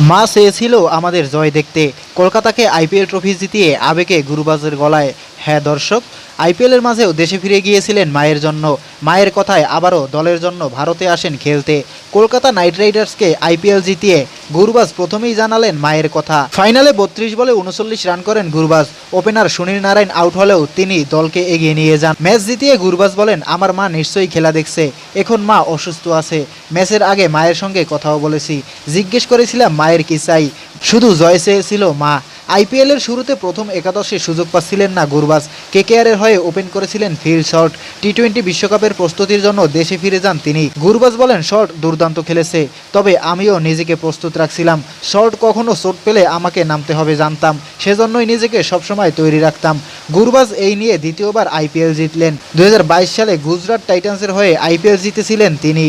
মা চেয়েছিল আমাদের জয় দেখতে। কলকাতাকে আইপিএল ট্রফি জিতিয়ে আবেগে গুরুবাজের গলায় হ্যাঁ দর্শক আইপিএলের মাঝেও দেশে ফিরে গিয়েছিলেন মায়ের জন্য। মায়ের কথায় আবারও দলের জন্য ভারতে আসেন খেলতে। কলকাতা নাইট রাইডার্সকে আইপিএল জিতিয়ে গুরবাজ প্রথমেই জানালেন মায়ের কথা। ফাইনালে বত্রিশ বলে উনচল্লিশ রান করেন Gurbaz. Opener Sunil Narine out হলেও তিনি দলকে এগিয়ে নিয়ে যান। ম্যাচ জিতিয়ে গুরবাজ বলেন, আমার মা নিশ্চয়ই খেলা দেখছে। এখন মা অসুস্থ আছে। ম্যাচের আগে মায়ের সঙ্গে কথাও বলেছি। জিজ্ঞেস করেছিলাম মায়ের কি চাই। শুধু জয় চেয়েছিল মা। আইপিএলের শুরুতে প্রথম একাদশে সুযোগ পাচ্ছিলেন না গুরবাজ। কেকেআরের হয়ে ওপেন করেছিলেন ফিল শট। টি টোয়েন্টি বিশ্বকাপের প্রস্তুতির জন্য দেশে ফিরে যান তিনি। গুরবাজ বলেন, শট দুর্দান্ত খেলেছে, তবে আমিও নিজেকে প্রস্তুত রাখছিলাম। শর্ট কখনো চোট পেলে আমাকে নামতে হবে জানতাম, সেজন্যই নিজেকে সবসময় তৈরি রাখতাম। গুরবাজ এই নিয়ে দ্বিতীয়বার আইপিএল জিতলেন। দু হাজার বাইশ সালে গুজরাট টাইটান্সের হয়ে আইপিএল জিতেছিলেন তিনি।